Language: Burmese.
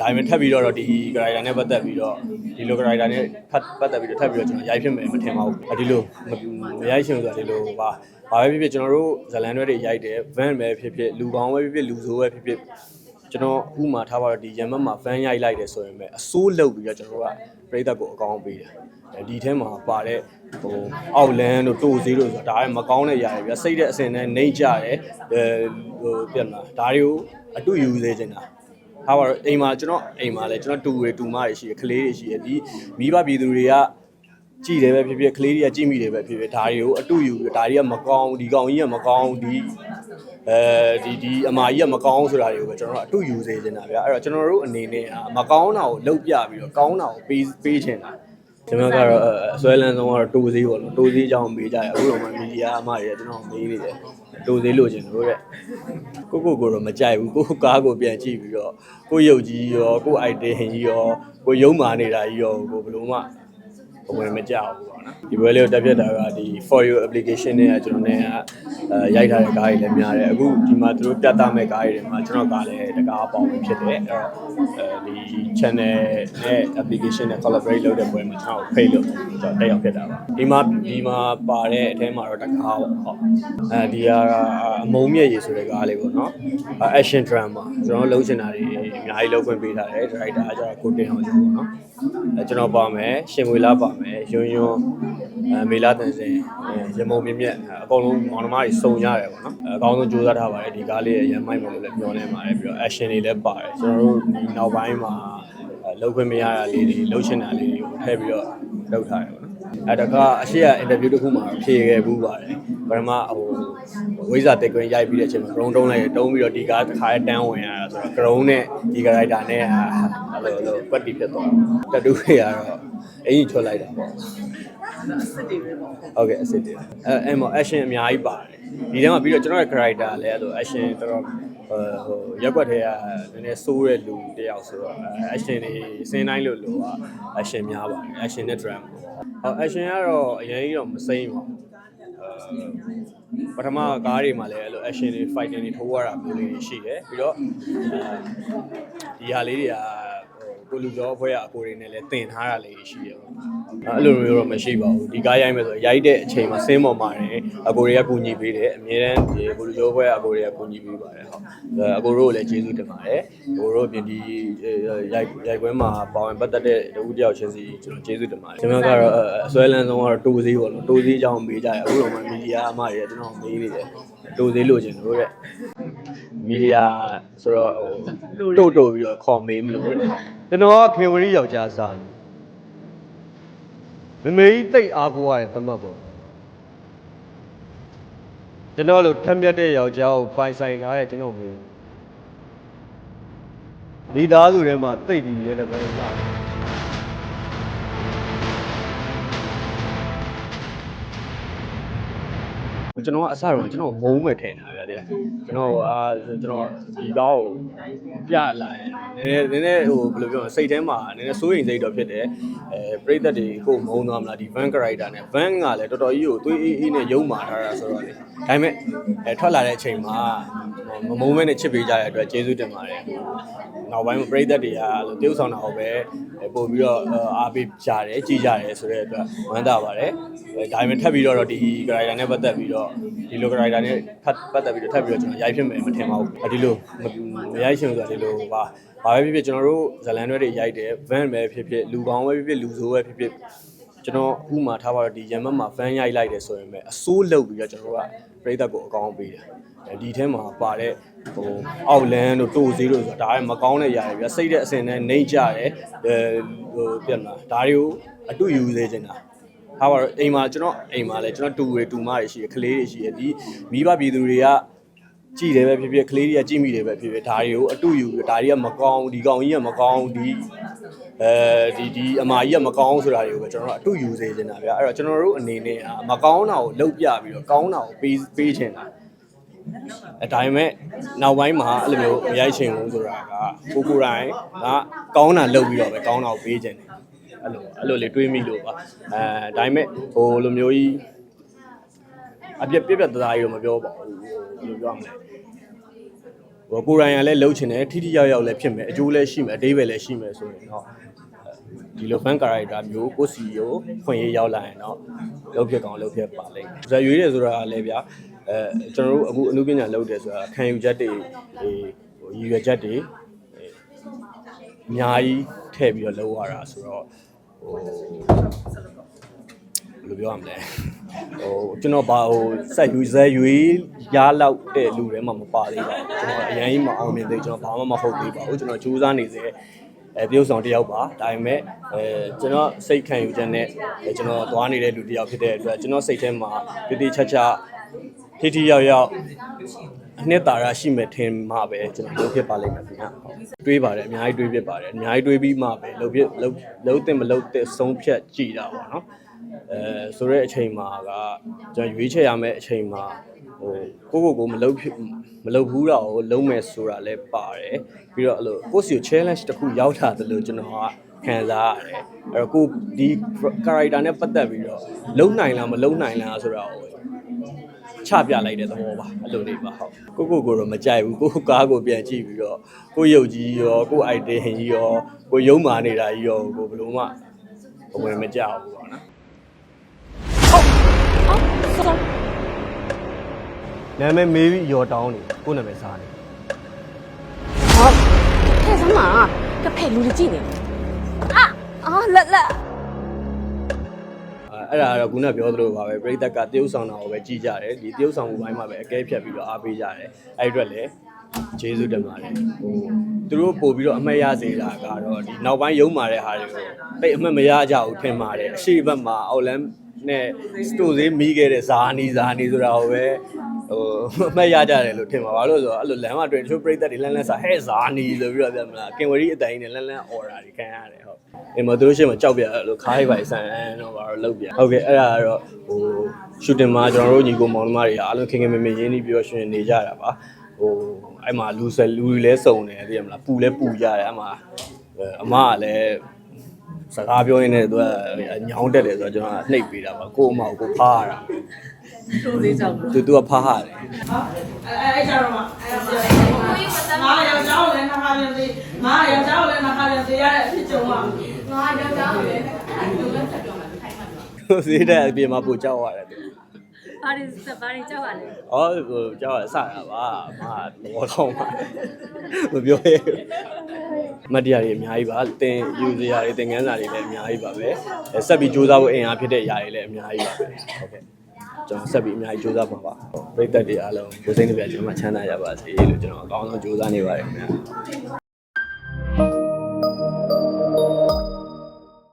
ဒါပေမဲ့ထပ်ပြီးတော့ဒီ character နဲ့ပတ်သက်ပြီးတော့ဒီလို character နဲ့ဖတ်ပတ်သက်ပြီးတော့ထပ်ပြီးတော့ကျွန်တော်ရိုက်ဖြစ်မယ်မထင်ပါဘူးဒီလိုမရိုက်ရှင်ဆိုတာဒီလိုပါဘာပဲဖြစ်ဖြစ်ကျွန်တော်တို့ဇလန်တွေတွေရိုက်တယ် van ပဲဖြစ်ဖြစ်လူကောင်းပဲဖြစ်ဖြစ်လူဆိုးပဲဖြစ်ဖြစ်ကျွန်တော်ဥမာထားပါတော့ဒီရမတ်မှာ van ရိုက်လိုက်တယ်ဆိုရင်ပဲအစိုးလုတ်ပြီးတော့ကျွန်တော်တို့ကပြိသက်ကိုအကောင်းပေးတယ်ဒီထဲမှာပါတဲ့ဟိုအောက်လန်းတို့တိုးသေးတို့ဆိုတာဒါလည်းမကောင်းတဲ့ຢာတွေပြစိတ်တဲ့အစင်နဲ့နှိမ့်ကြတယ်အဲဟိုပြန်လာဒါတွေကိုအတူယူသေးချင်တာ ဟာပါတော့အိမ်မှာကျွန်တော်အိမ်မှာလည်းကျွန်တော်တူတွေတူမတွေရှိတယ်ကလေးတွေရှိတယ်ဒီမိဘပြည်သူတွေကကြည်တယ်ပဲဖြစ်ဖြစ်ကလေးတွေကကြည်မိတယ်ပဲဖြစ်ဖြစ်ဒါတွေကိုအတူယူဒါတွေကမကောင်းဒီကောင်ကြီးကမကောင်းဒီအဲဒီဒီအမာကြီးကမကောင်းဆိုတာတွေကိုပဲကျွန်တော်တို့အတူယူစေချင်တာဗျာအဲ့တော့ကျွန်တော်တို့အနေနဲ့မကောင်းတာကိုလှုပ်ပြပြီးတော့ကောင်းတာကိုပေးပေးချင်တာ ကျွန်တော်ကတော့အစွဲလန်းဆုံးကတော့တိုးသေးပေါ့နော်တိုးသေးကြောင်းမေးကြရအခုတော့မှမီဒီယာအမတွေကျွန်တော်မေးနေတယ်တိုးသေးလို့ရှင်တို့တဲ့ကိုကိုကိုတော့မကြိုက်ဘူးကိုကားကိုပြန်ကြည့်ပြီးတော့ကိုရုပ်ကြီးရောကို item ကြီးရောကိုရုံမာနေတာကြီးရောကိုဘယ်လိုမှ ဝင်မကြောက်ဘူးပေါ့နော်ဒီဘွဲလေးကိုတက်ပြတ်တာကဒီ for you application နဲ့ကျွန်တော်နဲ့အဲရိုက်ထားတဲ့ကားတွေလည်းများတယ်အခုဒီမှာသူတို့ပြတ်သားမဲ့ကားတွေမှာကျွန်တော်ကလည်းတကားအပေါင်းဖြစ်တယ်အဲ့တော့အဲဒီ channel နဲ့ application နဲ့ collaborate လုပ်တဲ့ဘွဲမှာကျွန်တော်ဖိတ်လို့ကျွန်တော်တက်ရောက်ဖြစ်တာပါဒီမှာဒီမှာပါတဲ့အထဲမှာတော့တကားပေါ့ဟုတ်အဲဒီကအမုံမြက်ရည်ဆိုတဲ့ကားလေးပေါ့နော် action drama ကျွန်တော်လုံးချင်တာတွေအများကြီးလုပ်ခွင့်ပေးထားတယ် director ကကျတော့ကိုတင်အောင်ပေါ့နော်အဲကျွန်တော်ပါမယ်ရှင်မွေလားပါမယ်ယွန်းယွန်းအဲမေလာတန်စင်ရမုံမြင့်မြတ်အကုန်လုံးမောင်နှမတွေစုံရတယ်ပေါ့နော်အကောင်းဆုံးကြိုးစားထားပါတယ်ဒီကားလေးရမ်းမိုက်မယ်လို့လည်းပြောနေပါတယ်ပြီးတော့ action တွေလည်းပါတယ်ကျွန်တော်တို့ဒီနောက်ပိုင်းမှာလောက်ခွင့်မရတာလေးတွေလှုပ်ချင်တာလေးတွေကိုထည့်ပြီးတော့လုပ်ထားတယ်ပေါ့နော်အဲတခါအရှိရအင်တာဗျူးတစ်ခုမှာဖြေခဲ့ဘူးပါတယ်ပထမဟို ဝိဇ္ဇာတက်ကွင်းရိုက်ပြီးတဲ့အချိန်မှာ ground တုံးလိုက်တုံးပြီးတော့ဒီကားတစ်ခါတန်းဝင်ရတာဆိုတော့ ground နဲ့ဒီ character နဲ့အဲ့လိုလိုပတ်တီဖြစ်သွားတယ်တတူတွေကတော့အရင်ချွတ်လိုက်တာပေါ့အစစ်တွေပဲပေါ့ဟုတ်ကဲ့အစစ်တွေအဲအဲ့မှာ action အများကြီးပါတယ်ဒီထဲမှာပြီးတော့ကျွန်တော်ရဲ့ character လည်းအဲ့လို action တော်တော်ဟိုဟိုရက်ွက်ထဲကနည်းနည်းစိုးတဲ့လူတယောက်ဆိုတော့ action တွေစင်းတိုင်းလို့လို့က action များပါတယ် action နဲ့ drama ဟော action ကတော့အရင်ကြီးတော့မစိမ့်ပါဘူး ပထမကားတွေမှာလည်းအဲ့လို action တွေ fighting တွေထိုးရတာမျိုးလေးတွေရှိတယ်ပြီးတော့ဒီဟာလေးတွေက ကိုလူကျော်အဖွဲ့ကအကိုတွေနဲ့လည်းတင်ထားတာလေးရှိတယ်ပေါ့အဲ့လိုမျိုးတော့မရှိပါဘူးဒီကားရိုက်မယ်ဆိုရိုက်တဲ့အချိန်မှာစင်းပေါ်မှာနေအကိုတွေကကူညီပေးတယ်အမြဲတမ်းဒီကိုလူကျော်အဖွဲ့ကအကိုတွေကကူညီပေးပါတယ်ဟုတ်အကိုတို့ကိုလည်းကျေးဇူးတင်ပါတယ်ကိုတို့ပြင်ဒီရိုက်ရိုက်ခွဲမှာပါဝင်ပတ်သက်တဲ့လူတယောက်ချင်းစီကျွန်တော်ကျေးဇူးတင်ပါတယ်ကျွန်တော်ကတော့အစွဲလန်းဆုံးကတော့တိုးသေးပေါ့နော်တိုးသေးကြောင်းမေးကြရအခုတော့မှမီဒီယာအမတွေကျွန်တော်မေးနေတယ်တိုးသေးလို့ရှင်တို့တဲ့ မီဒီယာဆိုတော့ဟိုတိုးတိုးပြီးတော့ခေါ်မေးမလို့ကျွန်တော်ကခင်ဝရီယောက်ျားစားမမေကြီးတိတ်အားကိုးရတဲ့သမတ်ပေါ့ကျွန်တော်လိုထက်မြက်တဲ့ယောက်ျားကိုပိုင်ဆိုင်ထားတဲ့ကျွန်တော်မျိုးမိသားစုထဲမှာတိတ်ပြီးရဲတဲ့ပဲစားကျွန်တော်ကအစတော့ကျွန်တော်မုန်းမဲ့ထင်တာဗျာတဲ့ကျွန်တော်အာကျွန်တော်ဒီကောက်ပြလာရင်နည်းနည်းနည်းဟိုဘယ်လိုပြောမလဲစိတ်ထဲမှာနည်းနည်းစိုးရိမ်စိတ်တော့ဖြစ်တယ်အဲပြိသက်တွေကိုမုန်းသွားမလားဒီ van character နဲ့ van ကလည်းတော်တော်ကြီးကိုသွေးအေးအေးနဲ့ယုံမာထားတာဆိုတော့လေဒါပေမဲ့အဲထွက်လာတဲ့အချိန်မှာမမုန်းမဲ့နဲ့ချစ်ပေးကြတဲ့အတွက်ကျေးဇူးတင်ပါတယ်နောက်ပိုင်းမှာပြိသက်တွေကအဲ့လိုတရုပ်ဆောင်တာဟုတ်ပဲပို့ပြီးတော့အားပေးကြတယ်ကြည်ကြတယ်ဆိုတဲ့အတွက်ဝမ်းသာပါတယ်ဒါပေမဲ့ထပ်ပြီးတော့ဒီ character နဲ့ပတ်သက်ပြီးတော့ဒီလို character နဲ့ဖတ်ပတ်သက်ပြီးတော့ထပ်ပြီးတော့ကျွန်တော်ရိုက်ဖြစ်မယ်မထင်ပါဘူးဒီလိုမရိုက်ရှင်ဆိုတာဒီလိုပါဘာပဲဖြစ်ဖြစ်ကျွန်တော်တို့ဇလန်တွေတွေရိုက်တယ် van ပဲဖြစ်ဖြစ်လူကောင်းပဲဖြစ်ဖြစ်လူဆိုးပဲဖြစ်ဖြစ်ကျွန်တော်ဥမာထားပါတော့ဒီရမတ်မှာ van ရိုက်လိုက်တယ်ဆိုရင်ပဲအစိုးလုတ်ပြီးတော့ကျွန်တော်တို့ကပြိသက်ကိုအကောင်းပေးတယ်ဒီထဲမှာပါတဲ့ဟိုအောက်လန်းတို့တိုးသေးတို့ဆိုတာဒါလည်းမကောင်းတဲ့ຢာတွေပြစိတ်တဲ့အစင်နဲ့နှိမ့်ကြတယ်အဲဟိုပြန်လာဒါတွေကိုအတူယူသေးချင်တာ ဟာပါတော့အိမ်မှာကျွန်တော်အိမ်မှာလည်းကျွန်တော်တူတွေတူမတွေရှိတယ်ကလေးတွေရှိတယ်ဒီမိဘပြည်သူတွေကကြည်တယ်ပဲဖြစ်ဖြစ်ကလေးတွေကကြည်မိတယ်ပဲဖြစ်ဖြစ်ဒါတွေကိုအတူယူဒါတွေကမကောင်းဒီကောင်ကြီးကမကောင်းဒီအဲဒီဒီအမာကြီးကမကောင်းဆိုတာတွေကိုပဲကျွန်တော်တို့အတူယူစေချင်တာဗျာအဲ့တော့ကျွန်တော်တို့အနေနဲ့မကောင်းတာကိုလှုပ်ပြပြီးတော့ကောင်းတာကိုပေးပေးချင်တာအဲဒါပေမဲ့နောက်ပိုင်းမှာအဲ့လိုမျိုးမရိုက်ချင်ဘူးဆိုတာကကိုကိုယ်တိုင်ကကောင်းတာလုပ်ပြီးတော့ပဲကောင်းတာကိုပေးချင်တယ် အဲ့လိုအဲ့လိုလေးတွေးမိလို့ပါအဲဒါပေမဲ့ဟိုလိုမျိုးကြီးအပြက်ပြက်ပြက်သားသားကြီးတော့မပြောပါဘူးဘယ်လိုပြောရမလဲဟဟိုကိုယ်တိုင်ကလည်းလှုပ်ချင်တယ်ထိထိရောက်ရောက်လည်းဖြစ်မယ်အကျိုးလည်းရှိမယ်အသေးပဲလည်းရှိမယ်ဆိုရင်တော့ဒီလို fan character မျိုးကိုစီကိုဖွင့်ရရောက်လာရင်တော့လုပ်ဖြစ်ကောင်းလုပ်ဖြစ်ပါလိမ့်မယ်ဇာရွေးတယ်ဆိုတာကလည်းဗျာအဲကျွန်တော်တို့အခုအမှုပညာလုပ်တယ်ဆိုတာခံယူချက်တွေဟိဟိုရည်ရွယ်ချက်တွေအများကြီးထည့်ပြီးတော့လုပ်ရတာဆိုတော့ဟို ဘယ်လိုပြောရမလဲဟိုကျွန်တော်ဘာဟိုဆက်ယူဇက်ရွေးရလောက်တဲ့လူတွေမှမပါသေးပါဘူးကျွန်တော်အရင်ကြီးမအောင်မြင်သေးကျွန်တော်ဘာမှမဟုတ်သေးပါဘူးကျွန်တော်ကြိုးစားနေစေအဲပြုတ်ဆောင်တစ်ယောက်ပါဒါပေမဲ့အဲကျွန်တော်စိတ်ခံယူချက်နဲ့အဲကျွန်တော်သွားနေတဲ့လူတစ်ယောက်ဖြစ်တဲ့အတွက်ကျွန်တော်စိတ်ထဲမှာတည်တည်ချာချာထိထိရောက်ရောက် အနှစ်သာရရှိမဲ့ထင်မှာပဲကျွန်တော်လုပ်ဖြစ်ပါလိမ့်မယ်ခင်ဗျာတွေးပါတယ်အများကြီးတွေးဖြစ်ပါတယ်အများကြီးတွေးပြီးမှပဲလုပ်ဖြစ်လုပ်လုပ်တင်မလုပ်တင်ဆုံးဖြတ်ကြည့်တာပေါ့နော်အဲဆိုတဲ့အချိန်မှာကကျွန်တော်ရွေးချယ်ရမယ့်အချိန်မှာဟိုကိုကိုကိုမလုပ်ဖြစ်မလုပ်ဘူးတော့လုံးမယ်ဆိုတာလည်းပါတယ်ပြီးတော့အဲ့လိုကိုစီကို challenge တစ်ခုရောက်လာတယ်လို့ကျွန်တော်ကခံစားရတယ်အဲ့တော့ကိုဒီ character နဲ့ပတ်သက်ပြီးတော့လုံနိုင်လားမလုံနိုင်လားဆိုတာကို ချပြလိုက်တဲ့သဘောပါအဲ့လိုလေးပါဟုတ်ကိုကိုကိုတော့မကြိုက်ဘူးကိုကားကိုပြန်ကြည့်ပြီးတော့ကိုရုပ်ကြီးရောကို idea ကြီးရောကိုယုံမာနေတာကြီးရောကိုဘယ်လိုမှဘဝင်မကြောက်ဘူးပေါ့နော်နာမည်မေးပြီးရော်တောင်းနေကိုယ့်နာမည်စားနေဟောထဲစမ်းမှာကဖဲလူကြီးကြည့်နေအာအော်လက်လက် အဲအဲ့ဒါကတော့ခုနပြောသလိုပါပဲပြိသက်ကတရုပ်ဆောင်တာကိုပဲကြည်ကြတယ်ဒီတရုပ်ဆောင်မှုဘိုင်းမှာပဲအကဲဖြတ်ပြီးတော့အားပေးကြတယ်အဲ့ဒီအတွက်လည်းကျေးဇူးတင်ပါတယ်ဟိုသူတို့ပို့ပြီးတော့အမှတ်ရစေတာကတော့ဒီနောက်ပိုင်းရုံမာတဲ့ဟာတွေကိုတိတ်အမှတ်မရကြဘူးထင်ပါတယ်အရှိဘက်မှာအောက်လန်းနဲ့စတိုသေးမိခဲ့တဲ့ဇာနီဇာနီဆိုတာကိုပဲဟိုအမှတ်ရကြတယ်လို့ထင်ပါဘာလို့လဲဆိုတော့အဲ့လိုလမ်းမှာတွေ့တချို့ပြိသက်တွေလန်းလန်းစားဟဲ့ဇာနီဆိုပြီးတော့ပြောမလားကင်ဝရီအတိုင်းနဲ့လန်းလန်းအော်တာတွေခံရတယ်ဟုတ် အင်မသူတို့ရှိမှကြောက်ပြအဲ့လိုခါးရိုက်ပါဆန်တော့ဘာလို့လောက်ပြဟုတ်ကဲ့အဲ့ဒါကတော့ဟိုရှူတင်မှာကျွန်တော်တို့ညီကိုမောင်နှမတွေအားလုံးခင်ခင်မင်မင်ရင်းနှီးပြီးတော့ရှင်နေကြတာပါဟိုအဲ့မှာလူဆယ်လူတွေလည်းစုံတယ်သိရမလားပူလည်းပူကြတယ်အဲ့မှာအမကလည်းစကားပြောရင်းနဲ့သူကညောင်းတက်တယ်ဆိုတော့ကျွန်တော်ကနှိပ်ပေးတာပါကို့အမကိုဖားရတာတို့လေးကြောင့်လို့သူသူကဖားရတယ်အဲအဲကြတော့မှငါယောက်ျားကိုလည်းနှခါပြန်သေးငါယောက်ျားကိုလည်းနှခါပြန်သေးရတဲ့အဖြစ်ကြုံပါ ငါယောက်ျားကိုလည်းအဲ့လိုလက်ချက်ပြောမှထိုင်မှတ်တော့သူသေးတဲ့အပြင်မှာပူကြောက်ရတယ်သူဘာတွေစဘာတွေကြောက်ရလဲ။အော်ဟိုကြောက်ရစတာပါ။အမဘောကောင်းပါ။မပြောရဲဘူး။မတ်တရားတွေအများကြီးပါ။တင်ယူစရာတွေတင်ငန်းစာတွေလည်းအများကြီးပါပဲ။အဲဆက်ပြီးစူးစမ်းဖို့အင်အားဖြစ်တဲ့ຢာတွေလည်းအများကြီးပါပဲ။ဟုတ်ကဲ့။ကျွန်တော်ဆက်ပြီးအများကြီးစူးစမ်းပါပါ။ပြိတ္တတွေအားလုံးကိုစိတ်နှပြကျွန်တော်မှချမ်းသာရပါစေလို့ကျွန်တော်အကောင်းဆုံးစူးစမ်းနေပါတယ်ခင်ဗျာ။